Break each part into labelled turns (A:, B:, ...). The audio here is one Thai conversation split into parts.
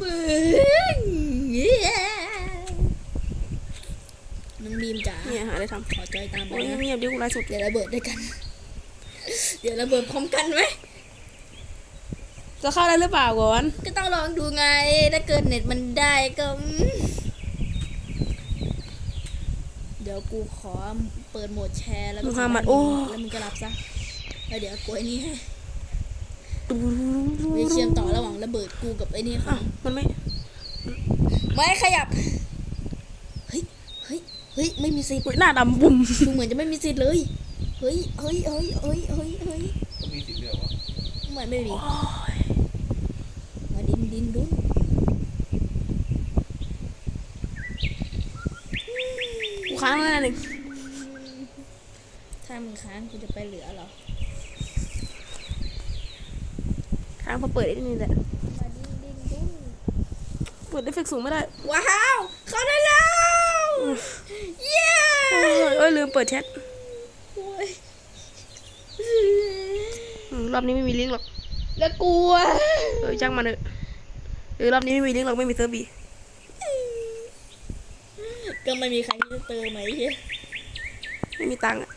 A: มึงน้องบีมจ๋า
B: เนี่ยหาอะไรท
A: ขอจอยตามำไป
B: โอ้ย
A: นะ
B: เงียบๆดิกูไลฟ์สด
A: เดี๋ยวระเบิดด้วยกัน เดี๋ยวระเบิดพร้อมกันไหม
B: จะเข้าได้หรือเปล่าก่อน
A: ก็ต้องลองดูไง ถ้าเกิดเน็ตมันได้ก็อืมเดี๋ยวกูขอเปิดโหมดแชร์แล้วก็
B: มุฮัมมัดโอ้
A: แล้วมึงก็รับซะแล้วเดี๋ยวกูไอ้นี่ให้
B: ดู
A: วิเชื่อมต่อระหว่างระเบิดกูกับไอ้นี่ขอ
B: อ้าว
A: ง
B: มันไม่
A: ไม่ขยับ เฮ้ย เฮ้ย เฮ้ย ไม่มีสิทธิ์
B: หน้าดำบุ่ม
A: ดูเหมือนจะไม่มีสิทธิ์เลย เฮ้ย เฮ้ย เฮ้ย เฮ้ย เฮ้ย เฮ้ย
C: มีสิทธิ์เลือกวะ
A: เหมือนไม่มีมาดินดินดุน
B: กูค้างแล้วนะหนึ่ง
A: ถ้ามึงค้างกูจะไปเหลือเหรอ
B: ค้างพอเปิดไอ้นี่แหละ
A: มาดินดินดุน
B: เปิดเอฟเฟกต์สูงไม่ได้
A: ว้าว เข้าได้แล้ว เย้
B: โอ้ยโอ้ยลืมเปิดแชท
A: โอ้ย
B: อืมรอบนี้ไม่มีลิงก์หรอก
A: แล้วกลัว
B: เออจ้างมันเถอะเออรอบนี้ไม่มีลิงก์หรอกไม่มีเซิร์ฟบี
A: ก็ไม่มีใครที่จะเติมไหมเฮีย
B: ไม่มีตังค์อะ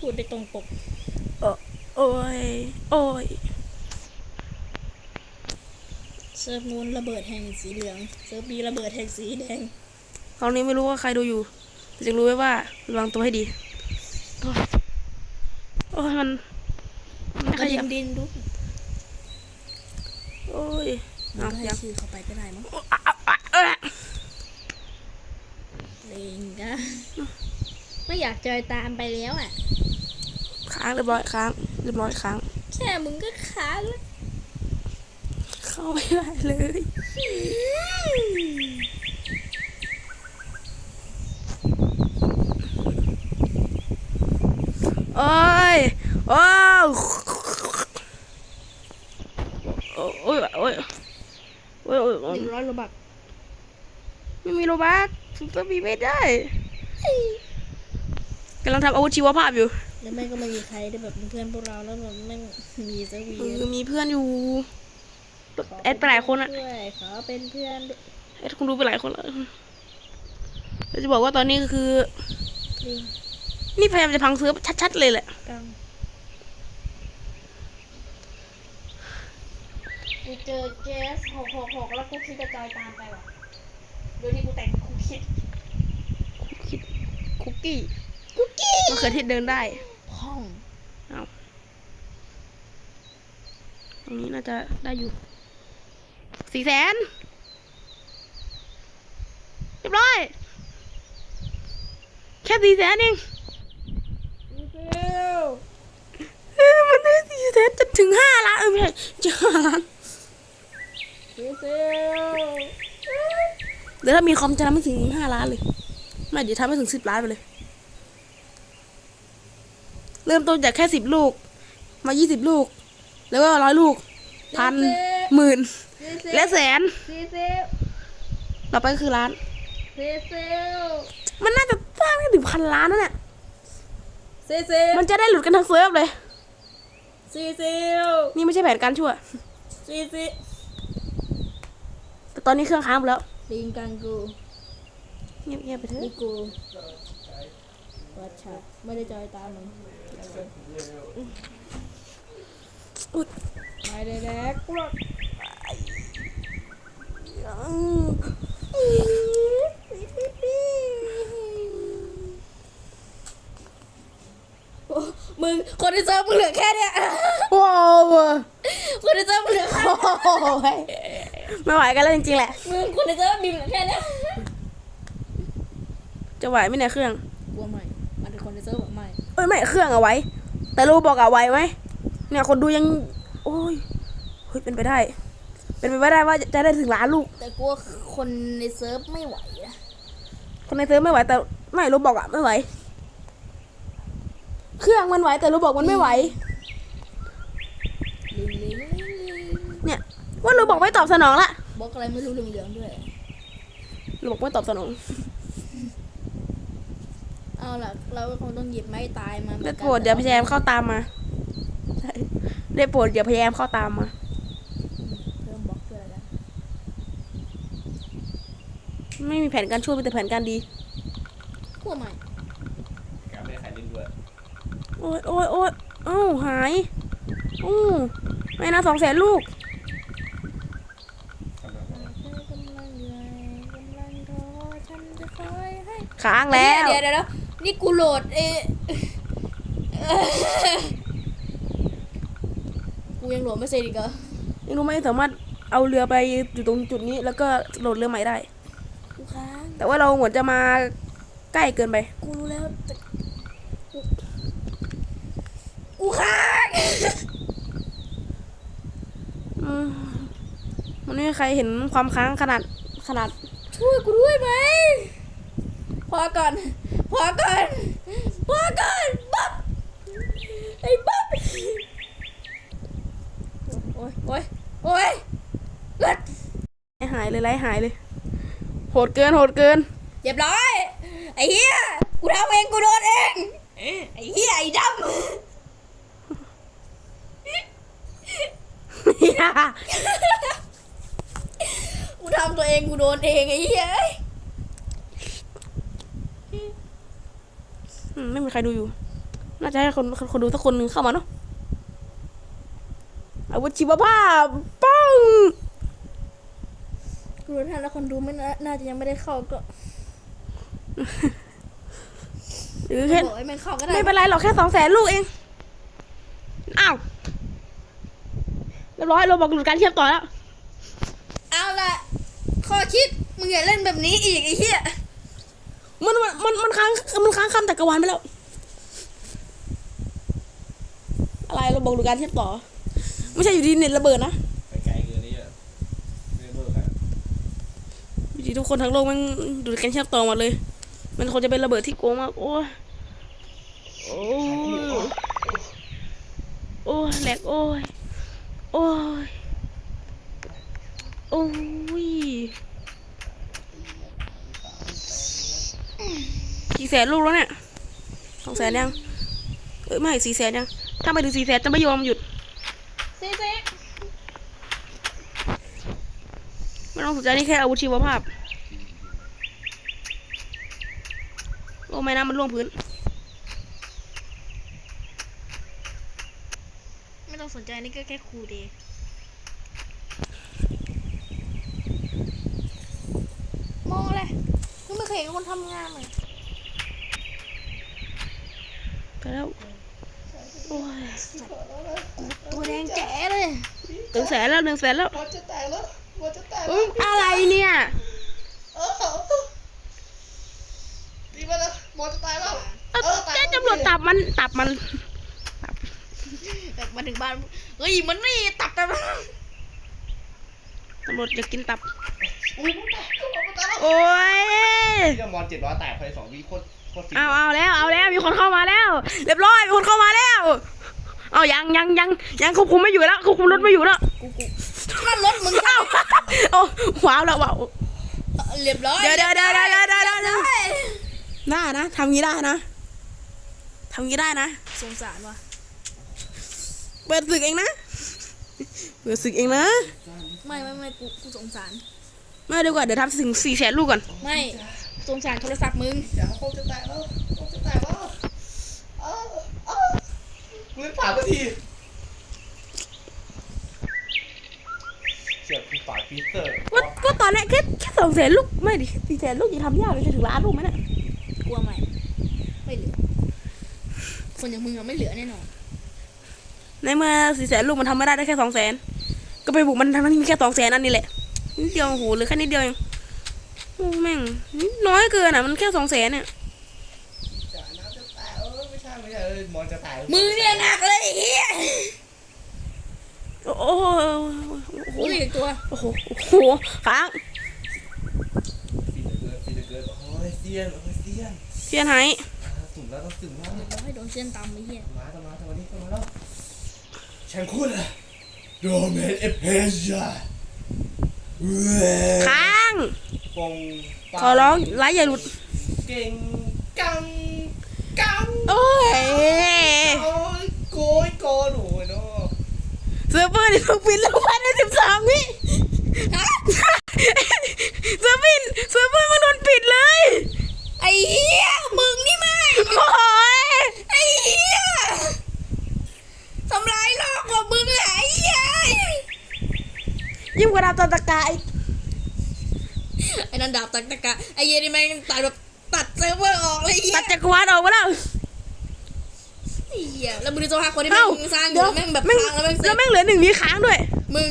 A: พูดได้ตรงปก
B: เออ โอ้ย โอ้ย
A: เซิร์ฟนู้นระเบิดแห่งสีเหลือง เซิร์ฟบีระเบิดแห่งสีแดง
B: คราวนี้ไม่รู้ว่าใครดูอยู่แต่จะรู้ไว้ว่าระวังตัวให้ดี โอ้ยโอ้ยมันมันไม่ข
A: มาดิ
B: ยับ
A: นดินดุน
B: โอ้ย
A: มึ
B: เอา
A: งก็ให้
B: ยัง
A: ชื่อเขาไปก็ได้มั้ง
B: อะอะอะเอ้ย
A: เลงกะไม่อยากจอยตามไปแล้วอะ
B: ค้างเรียบร้อยค้าง เรียบร้อยค้าง
A: แค่มึงก็ค้างแล้ว
B: เข้าไม่ได้เลยโอ้ยโอ้ยโอ้ยโอ้ยโอ้ยโอ้ยโอ้ยโอ้ย
A: หนึ่งร้อยโลบัก
B: ไม่มีโลบักซุปเปอร์บีไม่ได้กำลังทำอาวุธชีวภาพอยู่
A: แล้วแม่งก็ไม่มีใครได้แบบเป็นเพื่อนพวกเราแล้วแบบแม่งมีเซอร์วี
B: เออมีเพื่อนอยู่แอดไปหลายคนอะ
A: ด้วยขอเป็นเพื่อนด้วย
B: แอดคงรู้ไปหลายคนแล้วแล้วจะบอกว่าตอนนี้ก็คือ
A: ลิง
B: นี่พยายามจะพังเซิร์ฟชัดๆเลยแหละ
A: กังกูเจอเจสหกหกหกแล้วกูคิดจะจอยตามไปว่ะโดยที่กูแต่งกูคิด
B: คิดคุกกี้
A: คุกกี้
B: มะเขือเทศเดินได้
A: ห้อง
B: ตรงนี้น่าจะได้อยู่สี่แสนเรียบร้อย แค่สี่แสนเองเอ้ยมันได้สี่แสนจะถึงห้าล้านเออไม่ใช่จะห้าล้าน
A: ซิล
B: เดี๋ยวถ้ามีคอมจะทำให้ถึงห้าล้านเลย ไม่เดี๋ยวทำให้ถึงสิบล้านไปเลย เริ่มต้นจากแค่สิบลูก มายี่สิบลูก แล้วก็ร้อยลูก พันหมื่น และแสน
A: ซีเซล
B: ต่อไปก็คือล้าน
A: ซีเซล
B: มันน่าจะสร้างได้ถึงพันล้านนั่นแหละ
A: ซีเซล
B: มันจะได้หลุดกันทั้งเซิร์ฟเลย
A: ซีเซล
B: นี่ไม่ใช่แผนการชั่ว
A: ซีเซล
B: แต่ตอนนี้เครื่องค้างหมดแล้ว
A: ลิงกังกู
B: เงียบๆไปเถอะ
A: นี่กู วัดชาไม่ได้จอยตามมึง
B: อุ๊ย
A: ไม่ได้แดกกูหรอก
B: อืม
A: โอ้มึงคนที่เจอมึงเหลือแค่เนี้ย
B: ว้าว
A: คนที่เจอมึงเหลือแค่
B: โอ้ยไม่ไหวกันแล้วจริงๆแหละ
A: มึงคนที่เจอบิมเหลือแค่เนี้ย
B: จะไหวไหมเนี่ยเครื่อง
A: แบบใหม่
B: เอ้ยไม่เครื่องเอาไว้ แต่รูบอกเอาไว้ไหมเนี่ยคนดูยัง โอ้ยเฮ้ยเป็นไปได้ เป็นไปไม่ได้ว่าจะได้ถึงล้านลูก
A: แต่กลัวคนในเซิร์ฟไม่ไหวอะ
B: คนในเซิร์ฟไม่ไหวแต่ไม่รูบอกอะไม่ไหว เครื่องมันไหวแต่รูบอกมันไม่ไหว
A: ลิงลิงลิงลิง
B: เนี่ย ว่ารูบอกไม่ตอบสนองละ
A: บล็อกอะไรไม่รู้เหลืองๆด้วย
B: รูบอกไม่ตอบสนอง
A: เอาล่ะ เราก็คงต้องหยิบไม้ตายมา
B: ได้โปรดอย่าพยายามเข้าตามมาได้โปรดอย่าพยายามเข้าตามมาไม่มีแผนการช่วมีแต่แผนการดี
A: ขั้วใหม่
C: แกไม่ใครเล่นด้วย
B: โอ้ยโอ้ยโอ้ยโอ้หายอู้ไม่นะสองแสนลูก
A: ค้า
B: งแล้
A: ว เดี๋ยวเดี๋ยว นี่กูโหลดเอกูยังโหลดไม่เสร็จอีกเหรอ
B: ยังรู้ไหมสามารถเอาเรือไปอยู่ตรงจุดนี้ แล้วก็โหลดเรือใหม่ได้
A: กูค้าง
B: แต่ว่าเราเหมือนจะมาใกล้เกินไป
A: กูรู้แล้วแต่กูกูค้าง
B: อืมมันไม่มีใครเห็นความค้างขนาดขนาด
A: ช่วยกูด้วยไหม พอก่อน พอก่อน พอก่อนบ๊อบไอ้บ๊อบโอ้ยโอ้ยโอ้ยเลิศ
B: หายเลยไร้หายเลย โหดเกินโหดเกิน
A: เรียบร้อย ไอ้เหี้ย กูทำเองกูโดนเอง ไอ้เหี้ยไอ้ดำกูทำตัวเองกูโดนเองไอ้เหี้ย
B: อืม ไม่มีใครดูอยู่ น่าจะให้คนคนคนดูสักคนหนึ่งเข้ามาเนาะอาวุธชีวภาพป้อง
A: กูรู้ทันแล้วคนดูไม่น่าน่าจะยังไม่ได้เข้าก็
B: หรือแค่
A: บอกให้มันเข้าก็ได้
B: ไม่เป็นไรหรอกแค่สองแสนลูกเอง อ้าวเรียบร้อยเราบอกหลุดการเทียบต่อแล้ว
A: เอาละข้อคิดมึงอย่าเล่นแบบนี้อีกไอ้เหี้ย
B: มันมันมันมันค้างมันค้างคำจักรวาลไปแล้ว อะไรเราบอกหลุดการเทียบต่อ ไม่ใช่อยู่ดีเน็ตระเบิดนะ
C: ไปไกลเกินนี่อะไม่เบิกอะ
B: อยู่ดีทุกคนทั้งโลกมันดูดกันเชื่อมต่อหมดเลย มันคงจะเป็นระเบิดที่โกงมากโอ้ยโอ้ยโอ้ยแหลกโอ้ยโอ้ย โอ้ยกี่ แสนลูกแล้วเนี่ยสองแสนยังเอ้ยไม่สี่แสนยังถ้าไม่ถึงสี่แสนจะไม่ยอมหยุด
A: ซีซี
B: ไม่ต้องสนใจนี่แค่อาวุธชีวภาพโอ้ไม่นะมันล่วงพื้น
A: ไม่ต้องสนใจนี่ก็แค่ครูเดย์มองเลยไม่เคยเห็นคนทำงานเลย
B: ไปแล้ว โอ้ย
A: ตัวแดงแจ๋เลย
B: หนึ่งแสนแล้วหนึ่งแสนแล้ว
C: บอลจะแตกแล้วบอลจะแตก
B: อุ๊ยอะไรเนี่ย
C: เออดีมาแล้วบอลจะตายแล้ว
B: เอ้าแจ้งตำรวจตับมันตับมัน
A: แบบมาถึงบ้านเฮ้ยมันนี่ตับแต่
B: ตำรวจอยากกินตับ
C: อุ้ยบอลแตกบอลแตกแล้ว
B: โอ้ย
C: เรื่องบอลเจ็ดร้อยแตกภายในสองวิโคตรโคตรฟิน
B: เอาเอาแล้วเอาแล้วมีคนเข้ามาแล้ว เรียบร้อยมีคนเข้ามาแล้ว เอายังยังยังยังควบคุมไม่อยู่แล้วควบคุมรถไม่อยู่แล้ว
A: กูกูนั่นรถมึง
B: เอ้าโอ้ว้าวแล้วว้าว
A: เรียบร้อย
B: เดี๋ยวเดี๋ยวเดี๋ยวเดี๋ยวเดี๋ยวเดี๋ยวเดี๋ยว
A: เรียบร้อย
B: ได้นะทำงี้ได้นะทำงี้ได้นะ
A: สงสารว่ะ
B: เปิดศึกเองนะเปิดศึกเองนะ
A: ไม่ไม่ไม่กูกูสงสาร
B: ไม่ดีกว่าเดี๋ยวทำถึงสี่แสนลูกก่อน
A: ไม่ สงสารโทรศัพท์มึง
C: อย่าโคตรจะแตกแล้วโคตรจะแตกแล้วเออเออกูเล่นผ่านสักทีเสียบกูปาดฟีเตอร์
B: ก็ก็ตอนแรกแค่แค่สองแสนลูกไม่ดิสี่แสนลูกยังทำยากเลยจะถึงล้านลูกไหมเนี่ย
A: กลัวไหมไม่เหลือ คนอย่างมึงอะไม่เหลือแน่นอน
B: ในเมื่อสี่แสนลูกมันทำไม่ได้ได้แค่สองแสนก็ไปบุกมันทั้งที่มีแค่สองแสนนั่นนี่แหละนิดเดียวโอ้โหเหรือแค่นิดเดียวเอง นิดน้อยเกินอะ มันแค่สองแสนเนี่ย
C: จ่าน้ำจะแตกเออไม่ใช่ไม่ใช่เออบอลจะแตก
A: มึงเนี่ยหนักเลยไอ้เฮีย
B: โอ้โหโอ้โห
A: อุ้ยอีกตัว
B: โอ้โหโอ้โหค้าง
C: ฟีเดอร์เกินฟีเดอร์เกินโอ้ยเซียนโอ้ยเซียน
B: เทียนหาย
C: อ่าสุ่มแล้วต้องสุ่มแล้ว
A: เราให้โดนเส้นตำไอ้เฮีย
C: มาต้องมาต้องมานี่ต้องมาแล้วแชงคุณอะโดเมนเอเพจาเว้ย
B: ค้าง
C: ปงปั
B: ขอร้องไล่อย่าหลุด
C: เก่งกังกัง
B: โอ้ย
C: โอ้ยโกยโกนโอ้ยเนาะ
B: เซิร์ฟเวอร์นี่ถูกปิดแล้วภายในสิบสามวิ เซอร์ฟินเซอร์ฟินมันโดนปิดเลย
A: ไอ้เหี้ยมึงนี่แม่ง
B: โอ้ย
A: ไอ้เหี้ยทำร้ายโลกกว่ามึงเลยไอ้เหี้ย
B: ยิ่งกว่าดาวตะตะกาย
A: ไอ้นันดาบตักตะกะไอ้เหี้ยนี่แม่งตัดแบบตัดเซิร์ฟเวอร์ออกเลยไอ้เหี้
B: ตั
A: ย
B: ดจักรวาลออกมาแล้ว
A: ไอ้เหี้ยแล้วมึงดูสภาพคนที่แม่
B: เอ้าง
A: สร้างอ
B: เดี๋
A: ยู่
B: ยว
A: แล้วแม่งแบบ
B: แม่ ง
A: ค้างแล้วแม่งเซ็
B: แล้ว
A: ง
B: แม่งเหลือหนึ่งวิค้างด้วย
A: มึง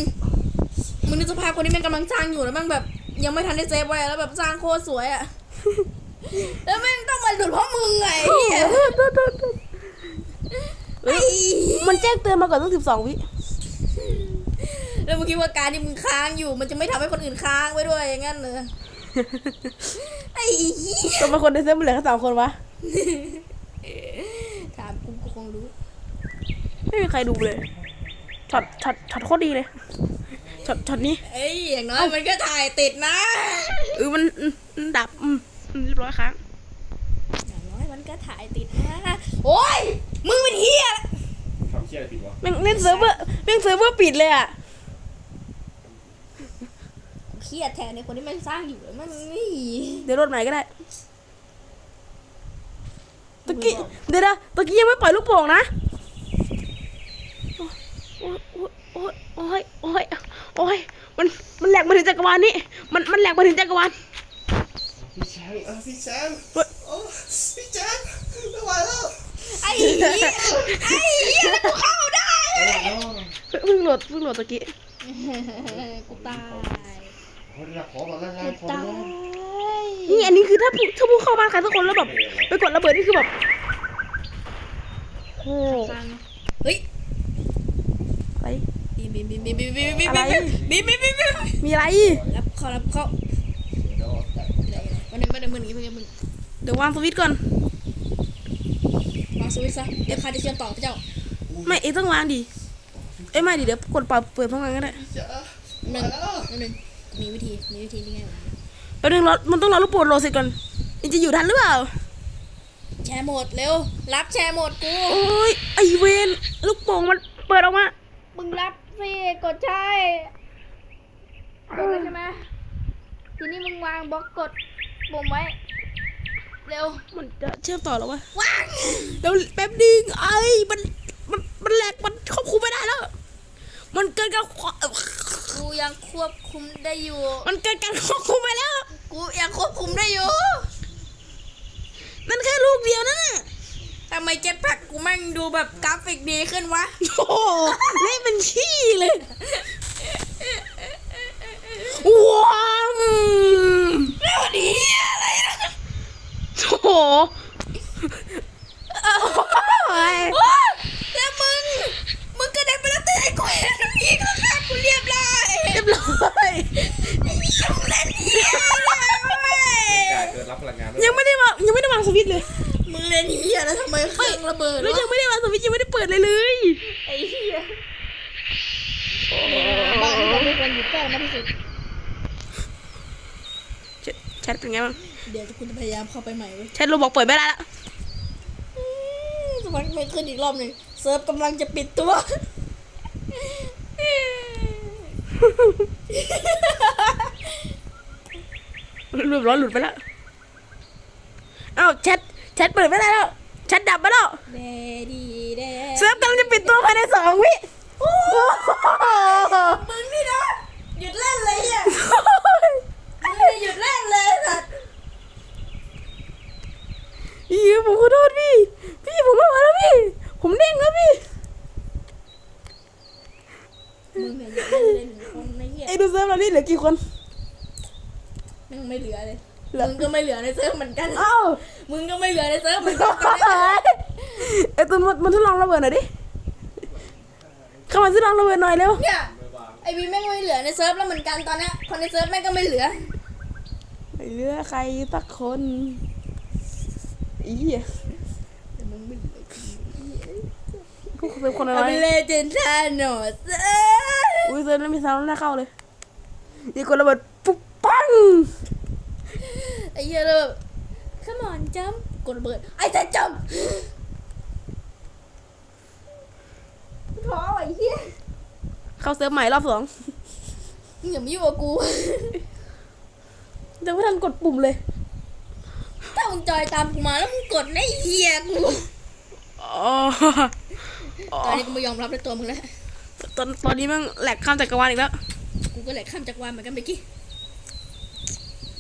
A: มึงดูสภาพคนที่แม่งกำลังสร้างอยู่แล้วแม่งแบบ ยังไม่ทันได้เซฟไว้แล้วแบบสร้างโคตรสวยอะแล้วแม่งต้องมาหลุดเพราะมึงไงไอ้เหี้ยไอ้เหี้ย
B: มันแจ้งเตือนมาก่อนตั้งสิบสองวิ
A: แล้วมึงคิดว่าการที่มึงค้างอยู่ มันจะไม่ทำให้คนอื่นค้างไว้ด้วยอย่างนั้นเหรอไอ้เหี้ย
B: ตัวมาคนในเซิร์ฟมันเหลือแค่สองคนวะ
A: ถามกูกูคงรู้
B: ไม่มีใครดูเลย ช็อตช็อตช็อตโคตรดีเลยช็อตช็อตนี้
A: เอ้ยอย่างน้อยมันก็ถ่ายติดนะ
B: เออมันอืมมันดับอืมอืมเรียบร้อยค้าง
A: อย่างน้อยมันก็ถ่ายติดนะโอ้ยมึงเป็นเฮีย
C: ทำเชี่ยอะไรผิดวะ
B: แม่งเล่นเซิร์ฟเวอร์แม่งเซิร์ฟเวอร์ปิดเลยอะ
A: เครียดแทนในคนที่แม่งสร้างอยู่แล้วมันนี่
B: เดี๋ยวรถใหม่ก็ได้ตะกี้เดี๋ยวนะตะกี้ยังไม่ปล่อยลูกโป่งนะโอ้ยโอ้ยโอ้ยโอ้ยโอ้ยมันมันแหลกมาถึงจักรวาลนี่มันมันแหลกมาถึงจักรวาล
C: พี่แชมป์อะพี่แชมป์
B: เฮ้ย
C: โอ้พี่แชมป์ไม่ไหวแล้ว
A: ไอ้เหี้ยไอ้เหี้ยแล้วกูเข้าได้
C: โอ้โห
B: เพิ่งโหลดเพิ่งโหลดตะกี้
A: กูตาย
C: ขอขอก่อนแร
A: กู
C: กๆขอ
A: ตา
C: ร้อง
A: ย
B: นี่อันนี้คือถ้าผู้ถ้าผู้เข้าบ้านใครสักคนแล้วแบบไปกดระเบิดนี่คือแบบโอ้
A: เฮ้ย
B: อะไร
A: บีบีบีบีมบีบีบีม
B: อะไร
A: บีบีบีบีมี
B: อะไร
A: รับเขารับเขา
C: วั
A: นนึงวันนึงมึงอย่างงี้มึง
B: เดี๋ยววางสวิตช์ก่อน
A: วางสวิตช์ซะเดี๋ยวใครจะเชื่อมต่อพระเจ้า
B: ไม่เอ๊ะต้องวางดิเอ้ไม่ดิเดี๋ยวกดเปิดเปิดพร้อมกันก็ได้
A: หนึ่งหนึ่งมีวิธีมีวิธีนี่ไง
B: แป๊บนึงรอมันต้องรอลูกโป่งโหลดเสร็จก่อนมันจะอยู่ทันหรือเปล่า
A: แชร์หมดเร็ว รับแชร์หมดกู
B: โอ้ยไอเวนลูกโป่งมันเปิดออกมา
A: มึงรับ สิกดใช่กดแล้วใช่ไหมทีนี้มึงวางบล็อกกดปุ่มไว้ เร็ว
B: มันจะเชื่อมต่อแล้ววะ
A: วาง
B: แล้วแป๊บนึงไอ้มันมันมันแหลกมันควบคุมไม่ได้แล้ว มันเกินการควบ
A: กูยังควบคุมได้อยู่
B: มันเกินการควบคุมไปแล้ว
A: กูยังควบคุมได้อยู่
B: นั่นแค่ลูกเดียวนั่นน่ะ
A: ทำไมเจ็ตแพ็ก กูแม่งดูแบบกราฟิกดีขึ้นวะ
B: โอ้โหเล่นเป็นขี้เลยว้าว
A: แล้วดีอะไรนะ
B: โอ้โหโอ้ย
A: โอ้ยแล้วมึง มึงกระเด็นไปแล้วเตะกูเห็นพี่ก็ฆ่ากูเรียบร้อย
B: เรียบร้อย
A: ยังเล่นเหี้ยอะไร
C: กายเกิดรับพลังงาน
B: ยังไม่ได้วางยังไม่ได้วางสวิตช์เลย
A: มึงเล่นเฮียแล้วทำไมเครื่องระเบิด
B: แล้ว
A: วะ
B: ยังไม่ได้วางสวิตช์ยังไม่ได้เปิดเลยเลย
A: ไอ้เฮียบ้านที่เราไม่ควรอยู่ใกล้มากที่สุด
B: แชทแชทเป็นไงบ้าง
A: เดี๋ยวคุณจะพยายามเข้าไปใหม่เว้ย
B: แชทโรบอกเปิดไม่ได้ละ
A: อืมสมัครไม่ขึ้นอีกรอบหนึ่งเซิร์ฟกำลังจะปิดตัว
B: เรียบร้อยหลุดไปแล้วอ้าวแชท แชทเปิดไม่ได้แล้วแชทดับไปแล้ว
A: แดดีแด
B: เซิร์ฟกำลังจะปิดตัวภายในสองวิโอ้โห
A: มึงนี่นะ หยุดเล่นเลยอะมึงนี่หยุดเล่นเลยสัตว์
B: พี่ผมขอโทษพี่ พี่ผมไม่ไหวแล้วพี่ ผมเด้งแล้วพี่
A: มึงเนี่ยหยุดเล่นเลยหนึ่งคนในเฮีย
B: ไอ้ดูเซิร์ฟเรานี่เหลือกี่คน
A: มึงไม่เหลือเลย
B: เหลือ
A: มึงก็ไม่เหลือในเซิร์ฟเหมือนกัน
B: อ้าว
A: มึงก็ไม่เหลือในเซิร์ฟเหมือนกัน
B: ไอ้ตุนมันมันทดลองระเบิดหน่อยดิเข้ามาทดลองระเบิดหน่อยเร็ว
A: เนี่ยไอวีแม่งไม่เหลือในเซิร์ฟแล้วเหมือนกันตอนเนี้ยคนในเซิร์ฟแม่งก็ไม่เหลือ
B: ไม่เหลือใครสักคนอีเหี้ย
A: แต่มึงไม่เหลือ
B: พวกเซิร์ฟคนน้
A: เอา
B: อย
A: ไปเลเจนทานหนอเซิร์ฟ
B: อุ้ยเซิร์ฟนั้นมีซาวด์น่าเข้าเลยอีกคนระเบิดปุ๊บปัง
A: ไอ้เหี้ยเลยแบบ come on jump กดระเบิด ไอ้แต่ jump ท้อไอ้เหี้ย
B: เข้าเซิร์ฟใหม่รอบสอง
A: มึงอย่ามายุ่งกับกู
B: ยังไม่ทันกดปุ่มเลย
A: ถ้ามึงจอยตามกูมาแล้วมึงกดไอ้เหี้ยกู
B: อ๋ออ๋อ
A: ตอนนี้กูไม่ยอมรับในตัวมึงแล้ว
B: ตอนตอนนี้มันแหลกข้ามจักรวาลอีกแล้ว
A: กูก็แหลกข้ามจักรวาลเหมือนกันเมื่อกี้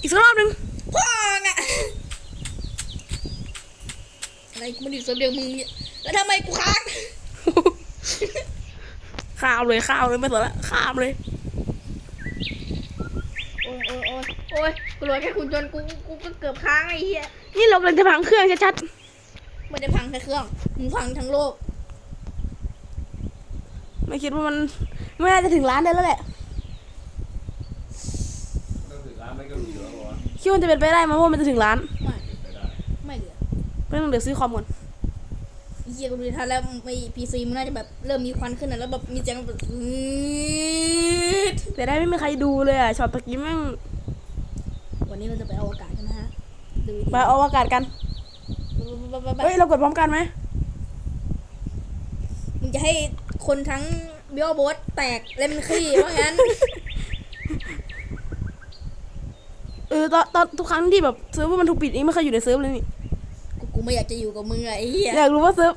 B: อีกสักรอบหนึ่ง
A: พ่องอะอะไรกูไมันอยู่โซนเดียวมึงเนี่ยแล้วทำไมกูค้าง
B: ข้ามเลยข้ามเลยไม่สนละข้ามเลย
A: โอ้ยโอ้ยโอ้ยโอ้ยกูรวยแค่คุณจนกูกูก็เกือบค้างไอ้เหี้ย
B: นี่เรากำลังจะพังเครื่องชัด
A: ไม่ได้พังแค่เครื่องมึงพังทั้งโลก
B: ๆไม่คิดว่ามันไม่น่าจะถึงล้านได้แล้วแหละ
C: ต้องถึงร้านไม่ก็มีแล้ววะ
B: คิดว่ามันจะเป็นไปได้ไหมว่ามันจะถึงล้าน
A: ไม่
C: ไม่ได้
A: ไม่เหลือ
B: ไม่ต้องเดี๋ยวซื้อคอมก่อน
A: ไอ้เหี้ยกูดูทันแล้วไอ้พีซีมันน่าจะแบบเริ่มมีควันขึ้นนะแล้วแบบมีเสียงแบบอืด
B: แต่ได้ไม่มีใครดูเลยอะช็อตตะกี้แม่ง
A: วันนี้เราจะไปอวกาศกันนะฮะดูดี
B: ไปอวกาศกัน
A: ไปไปไป
B: เฮ้ยเรากดพร้อมกันไหม
A: มึงจะให้คนทั้งเบียโบสแตกเล่มนขี้ว่างั้น
B: เออตอนตอนทุกครั้งที่แบบเซิร์ฟเวอร์มันถูกปิดเองไม่เคยอยู่ในเซิร์ฟเลยนี่
A: กูกูไม่อยากจะอยู่กับมึงอะไอ้เหี้ย
B: อยากรู้ว่าเซิร์ฟ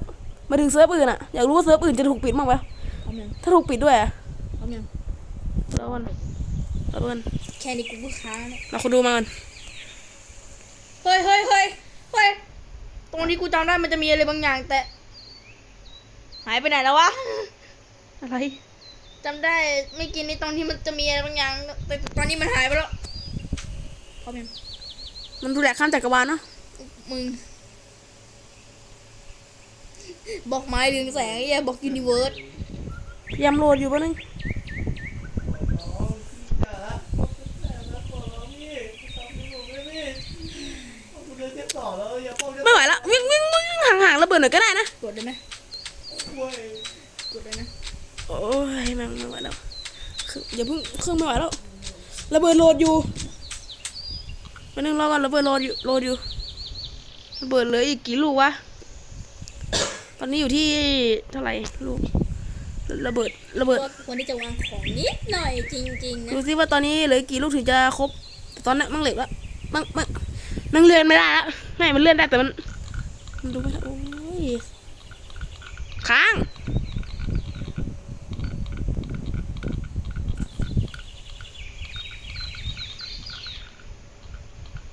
B: มาถึงเซิร์ฟอื่นอะอยากรู้ว่าเซิร์ฟอื่นจะถูกปิดบ้างไหม
A: เอายัง
B: ถ้าถูกปิดด้วยอะ
A: เอายัง
B: แล้วกันแล้วกัน
A: แค่นี้กูก็ค้างแล้ว
B: เราคนดูมากัน
A: เฮ้ยเฮ้ยเฮ้ยเฮ้ยตรงที่กูจำได้มันจะมีอะไรบางอย่างแต่ หายไปไหนแล้ววะ
B: อะไร
A: จำได้ไม่กินในตรงที่มันจะมีอะไรบางอย่างแต่ตอนนี้มันหายไปแล้ว เอายัง
B: มันดูแหลกข้ามจักรวาลเนาะ
A: มึง บอกไม้เรืองแสงไอ้เหี้ยบอกยูนิเวิร์ส
B: พยายามโหลดอยู่แป๊บนึงไม่ไหวละวิ่งวิ่งวิ่งห่างๆระเบิดหน่อยก็ได้นะ
A: กดได้ไหมกดได้นะ
B: โอ้ยแม่งไม่ไหวแล้วคืออย่าเพิ่งเครื่องไม่ไหวแล้วระเบิดโหลดอยู่ แป๊บนึงรอก่อนระเบิดโหลดอยู่โหลดอยู่ระเบิดเหลืออีกกี่ลูกวะ ตอนนี้อยู่ที่เท่าไหร่ลูก ระเบิดระเบิด
A: ว่าควรที่จะวางของนิดหน่อยจริงๆนะ
B: ดูซิว่าตอนนี้เหลือกี่ลูกถึงจะครบแต่ตอนนี้นมั่งเหล็กแล้วมั่งมั่งมั่งเลื่อนไม่ได้แล้วไม่มันเลื่อนได้แต่มัน มันดูไม่ได้โอ้ยค้าง